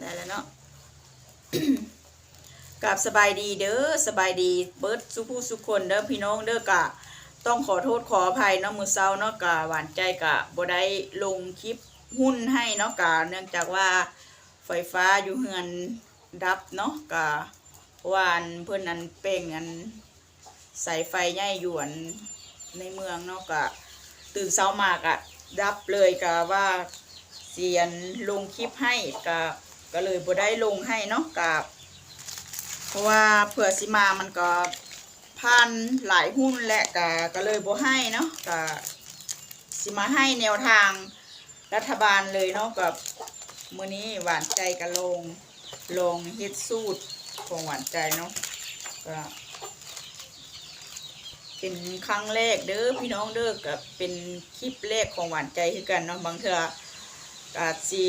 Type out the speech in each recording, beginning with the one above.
ได้แล้วเนาะกับสบายดีเด้อสบายดีเบิร์ดสุผู้สุคนเด้อพี่น้องเด้อกะต้องขอโทษขออภัยเนาะมือเศร้าเนาะกะหวานใจกะบ่ได้ลงคลิปหุ้นให้เนาะกะเนื่องจากว่าไฟฟ้าอยู่เฮือนดับเนาะกะวานเพื่อนอันเป่งอันสายไฟใหญ่อยู่อันในเมืองเนาะกะตื่นเช้ามากะดับเลยกะว่าเสียนลงคลิปให้กะ ก็เลยบ่ได้ลงให้เนาะกะเพราะว่าเผื่อสิมามันก็พันหลายหุ้นแหละก็ก็เลยบ่ให้เนาะก็สิมาให้แนวทางรัฐบาลเลยเนาะกับมื้อนี้หวานใจก็ลงลงเฮ็ดสูตรของหวานใจเนาะก็เป็นครั้งแรกเด้อพี่น้องเด้อกับเป็นคลิปแรกของหวานใจคือกันเนาะบางเทื่อก็อาจสิ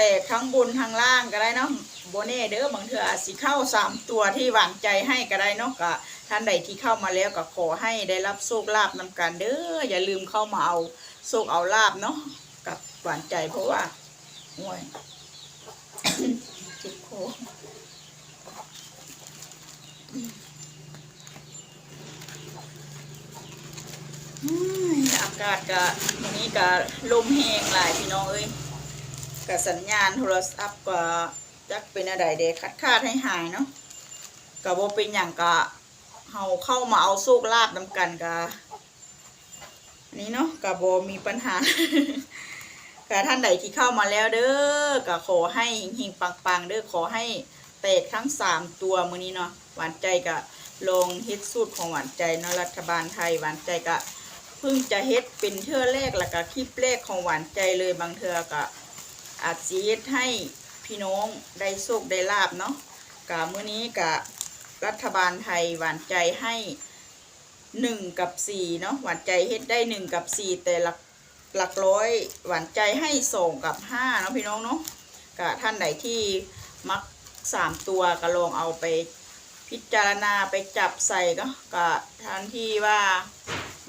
แตกทั้งบนทั้งล่างก็ได้เนาะโบเน่เด้อบางเถื่ออาสิเข้าสามตัวที่หวานใจให้ก็ได้เนาะก็ท่านใดที่เข้ามาแล้วก็ขอให้ได้รับโชคลาภนำกันเด้ออย่าลืมเข้ามาเอาโชคเอาลาบเนาะกับหวานใจเพราะว่าโอ้ยเจิบคออากาศก็วันนี้ก็ลมแห้งหลายพี่น้องเอ้ย กับสัญญาณโทรศัพท์ก็จักเป็นอะไรเด็คัดคาดให้หายเนาะกับโบเป็นอย่างกะเฮาเข้ามาเอาโชคลาภนำกันกะอันนี้เนาะกับโบมีปัญหากับท่านใดที่เข้ามาแล้วเด้อก็ขอให้หิงๆปังๆเด้อขอให้แตกทั้งสามตัวมือนี้เนาะหวานใจกะลงเฮ็ดสูตรของหวานใจเนาะรัฐบาลไทยหวานใจกะเพิ่งจะเฮ็ดเป็นเทื่อแรกแล้วก็คลิปแรกของหวานใจเลยบางเทื่อกะ อาจจะเฮ็ดให้พี่น้องได้โชคได้ลาบเนาะกะมื้อนี้กะรัฐบาลไทยหวานใจให้หนึ่งกับสี่เนาะหวานใจเฮ็ดได้หนึ่งกับสี่แต่หลักหลักร้อยหวานใจให้สองกับห้าเนาะพี่น้องเนาะกะท่านไหนที่มักสามตัวก็ลองเอาไปพิจารณาไปจับใส่ก็กะท่านที่ว่า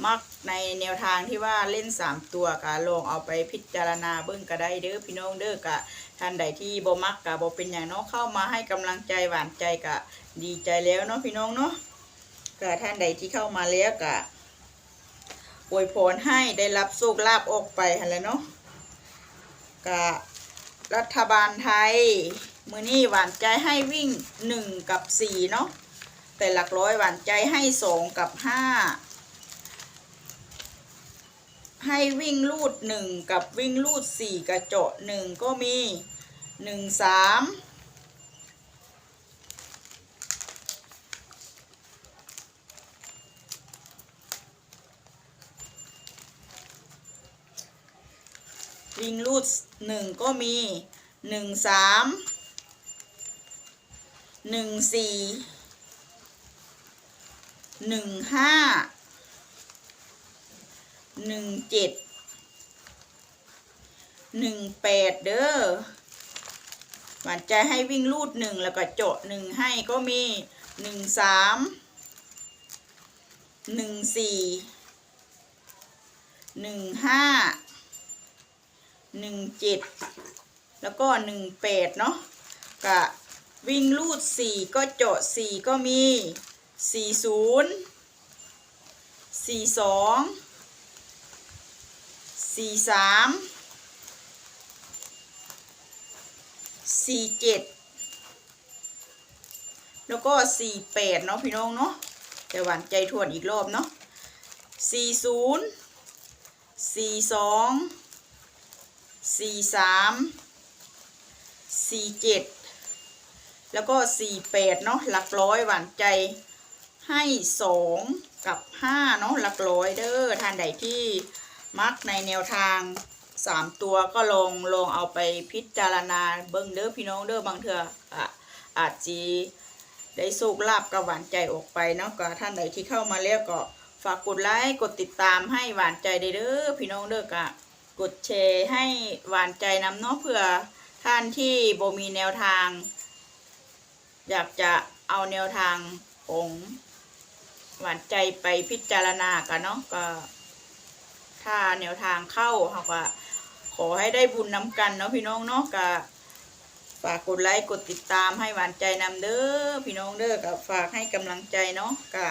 มักในแนวทางที่ว่าเล่นสามตัวก็ลองเอาไปพิจารณาเบิ่งก็ได้เด้อพี่น้องเด้อกะท่านใดที่บ่มักกะบ่เป็นอย่างเนาะเข้ามาให้กำลังใจหวานใจกะดีใจแล้วเนาะพี่น้องเนาะกะท่านใดที่เข้ามาแล้วกะอวยพรให้ได้รับโชคลาภออกไปหันแหละเนาะกะรัฐบาลไทย มือนี้หวานใจให้วิ่งหนึ่งกับสี่เนาะแต่หลักร้อยหวานใจให้สองกับห้า ให้วิ่งลูดหนึ่งกับวิ่งลูดสี่กระเจาะหนึ่งก็มีหนึ่งสามวิ่งลูดหนึ่งก็มีหนึ่งสามหนึ่งสี่หนึ่งห้า หนึ่งเจ็ดหนึ่งแปดเด้อหวานใจให้วิ่งลูดหนึ่งแล้วก็เจาะหนึ่งให้ก็มีหนึ่งสามหนึ่งสี่หนึ่งห้าหนึ่งเจ็ดแล้วก็หนึ่งแปดเนาะกะวิ่งลูดสี่ก็เจาะสี่ก็มีสี่ศูนย์สี่สอง สี่สามสี่เจ็ดแล้วก็สี่แปดเนาะพี่น้องเนาะจะหวานใจทวนอีกรอบเนาะสี่ศูนย์สี่สองสี่สามสี่เจ็ดแล้วก็สี่แปดเนาะหลักร้อยหวานใจให้สองกับห้าเนาะหลักร้อยเด้อท่านใดที่ มักในแนวทางสามตัวก็ลงลงเอาไปพิจารณาเบิ้งเด้อพี่น้องเด้อบางเถื่ออะอาจจะได้โชคลาภกับหวานใจออกไปเนาะก็ท่านใดที่เข้ามาแล้วก็ฝากกดไลค์กดติดตามให้หวานใจเด้อเด้อพี่น้องเด้อกะกดแชร์ให้หวานใจนำเนาะเพื่อท่านที่บ่มีแนวทาง อยากจะเอาแนวทางของหวานใจไปพิจารณากันเนาะก็ ถ้าแนวทางเข้าเขาก็ขขอให้ได้บุญน้ำกันเนาะพี่น้องเนาะกะฝากกดไลค์กดติดตามให้หวานใจนำเด้อพี่น้องเด้อกับฝากให้กำลังใจเนาะกะ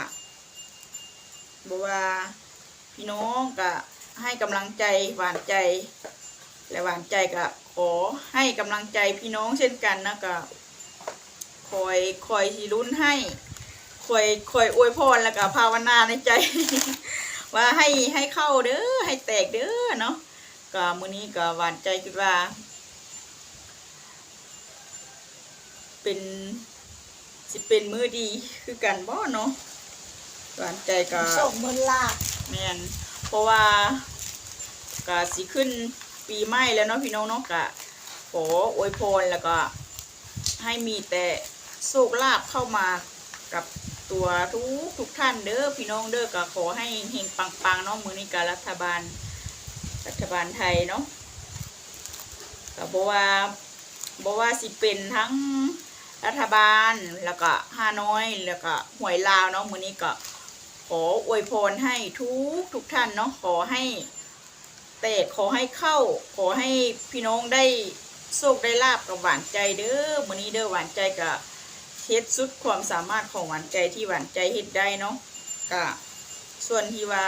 บอกว่าพี่น้องกะให้กำลังใจหวานใจ และหวานใจกะขอให้กำลังใจพี่น้องเช่นกันนะกะคอยคอยที่ลุ้นให้คอยคอยอวยพรแล้วก็ภาวนาในใจ ว่าให้ให้เข้าเด้อให้แตกเด้อเนาะก็มื้อนี้ก็หวานใจคิดว่า เป็นสิเป็นมือดีคือกันบ่เนาะหวานใจก็ส่งบนลาบแม่นเพราะว่าก็สิขึ้นปีใหม่แล้วเนาะพี่น้องเนาะก็ขออวยพรแล้วก็ให้มีแต่โชคลาภเข้ามากับ ตัวทุกทุกท่านเด้อพี่น้องเด้อก็ขอให้เฮงปังๆเนาะมือนี้กับรัฐบาล รัฐบาลไทยเนาะก็บอกว่าบอกว่าสิเป็นทั้งรัฐบาลแล้วก็ฮานอยแล้วก็หวยลาวเนาะมือนี้ก็ขออวยพรให้ทุกทุกท่านเนาะขอให้เตะขอให้เข้า ขอให้พี่น้องได้โชคได้ลาบกับหวานใจเด้อมือนี้เด้อหวานใจกับ เฮ็ดสุดความสามารถของหวานใจที่หวานใจเฮ็ดได้เนาะก็ส่วนที่ว่า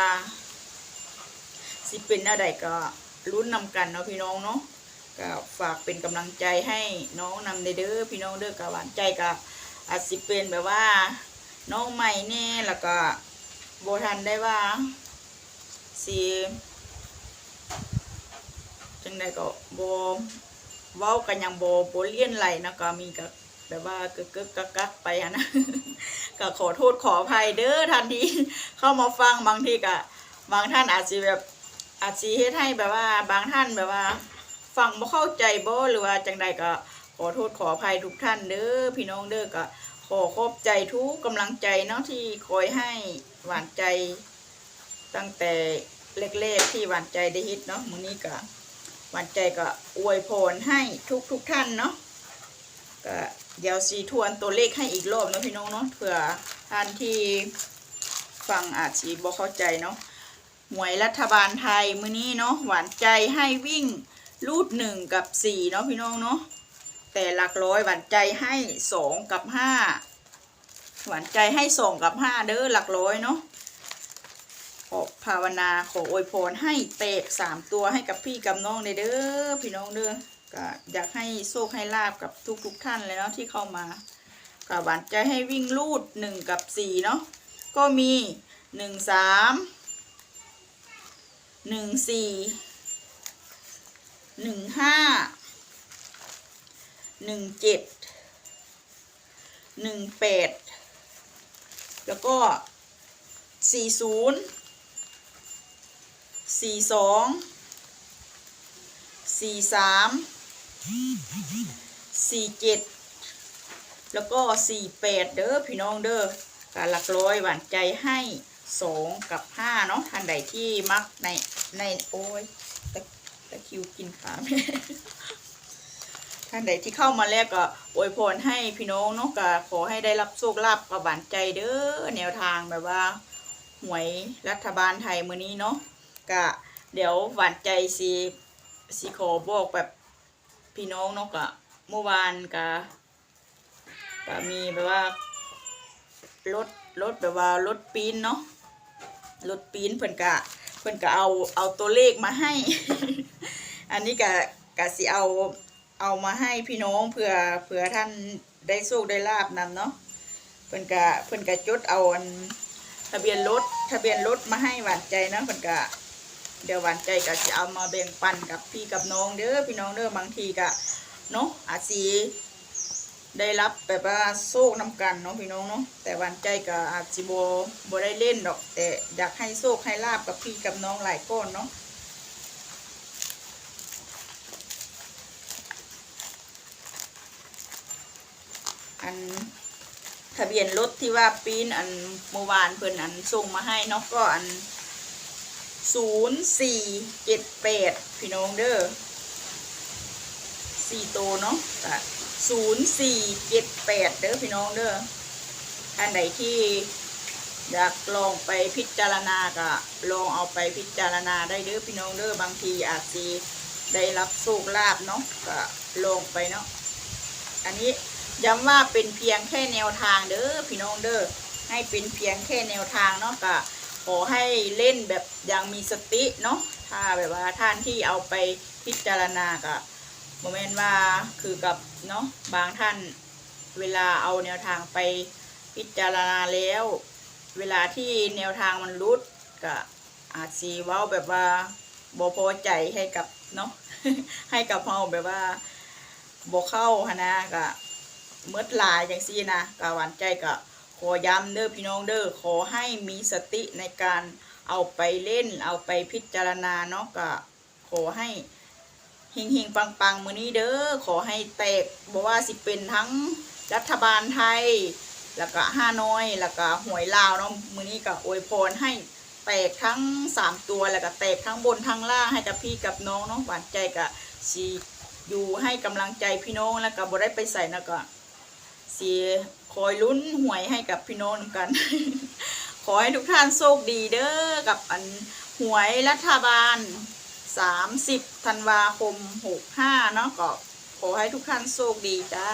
สิเป็นอะไรก็ลุ้นนำกันเนาะพี่น้องเนาะก็ฝากเป็นกำลังใจให้น้องนำในเด้อพี่น้องเด้อกับหวานใจก็อาจสิเป็นแบบว่า น้องใหม่แน่แล้วก็โบทันได้ว่าสิจังใดก็โบเว้ากันยังโบโบเลียนไหลนะก็มีก็ แบบว่ากึกกึกกักกักไปอะนะก็ขอโทษขออภัยเด้อทันทีเข้ามาฟังบางทีก็บางท่านอาจจะแบบอาจสิเฮ็ดให้แบบว่า บางท่านแบบว่า ฟังบ่เข้าใจบ่หรือว่าจังใดก็ขอโทษขออภัยทุกท่านเด้อพี่น้องเด้อก็ขอขอบใจทุกกำลังใจเนาะที่คอยให้หวานใจ ตั้งแต่เล็กๆที่หวานใจได้ฮิตเนาะมื้อนี้ก็หวานใจก็อวยพรให้ทุกทุกๆท่านเนาะก็ เดี๋ยวสีทวนตัวเลขให้อีกรอบนะพี่น้องเนาะเผื่อท่านที่ฟังอาจสิบ่เข้าใจเนาะหวยรัฐบาลไทยมื้อนี้เนาะหวานใจให้วิ่งรูดหนึ่งกับสี่เนาะพี่น้องเนาะแต่หลักร้อยหวานใจให้สองกับห้าหวานใจให้สองกับห้าเด้อหลักร้อยเนาะขอภาวนาขออวยพรให้เตะสามตัวให้กับพี่กับน้องเด้อพี่น้องเด้อ ก็อยากให้โชคให้ลาบกับทุกทุกๆท่านเลยเนาะที่เข้ามาก็หวานใจให้วิ่งรูดหนึ่งกับสี่เนาะก็มีหนึ่งสามหนึ่งสี่หนึ่งห้าหนึ่งเจ็ดหนึ่งแปดแล้วก็สี่ศูนย์สี่สองสี่สาม สี่เจ็ดแล้วก็สี่แปดเด้อพี่น้องเด้อการหลักร้อยหวานใจให้สองกับห้าเนาะท่านใดที่มักในในโอ้ยตะตะคิวกินขาแม่ท่านใดที่เข้ามาแล้วก็อวยพรให้พี่น้องเนาะก็ขอให้ได้รับโชคลาภกับหวานใจเด้อแนวทางแบบว่า หวยรัฐบาลไทยมื้อนี้เนาะก็เดี๋ยวหวานใจสิสิขอบอกแบบ พี่น้องเนาะก็เมื่อวานก็ก็มีแบบว่ารถรถแบบว่ารถปีนเนาะรถปีนเพิ่นก็เพิ่นก็เอาเอาตัวเลขมาให้ อันนี้ก็ก็สิเอาเอามาให้พี่น้องเผื่อเผื่อท่านได้โชคได้ลาบนำเนาะเพิ่นก็เพิ่นก็จดเอาอันทะเบียนรถทะเบียนรถมาให้หวานใจนะเพิ่นก็ เดี๋ยววานใจก็จะเอามาแบ่งปันกับพี่กับน้องเด้อพี่น้องเด้อบางทีก็เนาะอาจสิได้รับแบบว่าโชคนำกันเนาะพี่น้องเนาะแต่วานใจก็อาจสิบ่บ่ได้เล่นดอก แต่อยากให้โชคให้ลาบกับพี่กับน้องหลายก้อนเนาะอันทะเบียนรถที่ว่าปีนอันเมื่อวานเพิ่อนอันส่งมาให้เนาะก็อัน ศูนย์สี่เจ็ดแปดพี่น้องเด้อสี่โตวเนาะก็ศูนย์สี่เจ็ดแปดเด้อพี่น้องเด้อท่านใดที่อยากลองไปพิจารณาก็ลองเอาไปพิจารณาได้เด้อพี่น้องเด้อบางทีอาจสิได้รับโชคลาภเนาะก็ลองไปเนาะอันนี้ย้ำว่าเป็นเพียงแค่แนวทางเด้อพี่น้องเด้อให้เป็นเพียงแค่แนวทางเนาะก็ ขอให้เล่นแบบอยังมีสติเนาะถ้าแบบว่าท่านที่เอาไปพิจารณาก็โมเมนต์ว่าคือกับเนาะบางท่านเวลาเอาแนวทางไปพิจารณาแล้ว เวลาที่แนวทางมันรุดก็อาจสีว้าแบบว่าบ่พอใจให้กับเนาะให้กับเราแบบว่าบ่เข้าหนนะก็เมื่อลายจังซี่นะก็หวานใจก็ ขอย้ำเด้อพี่น้องเด้อขอให้มีสติในการเอาไปเล่น เอาไปพิจารณาเนาะก็ขอให้เฮงเฮงปังปังๆมือนี้เด้อขอให้แตกบอกว่าสิเป็นทั้งรัฐบาลไทย แล้วก็ห้าน้อย แล้วก็หวยลาวเนาะมือนี้ก็อวยพรให้แตกทั้งสามตัวแล้วก็แตกทั้งบนทั้งล่างให้กับพี่กับน้องเนาะหวานใจกับสีอยู่ให้กำลังใจพี่น้องแล้วก็บ่ได้ไปใส่นะก็ สีคอยลุ้นหวยให้กับพี่น้องกัน ขอให้ทุกท่านโชคดีเด้อกับอันหวยรัฐบาล 30ธันวาคม 65 เนาะก็ขอให้ทุกท่านโชคดีจ้า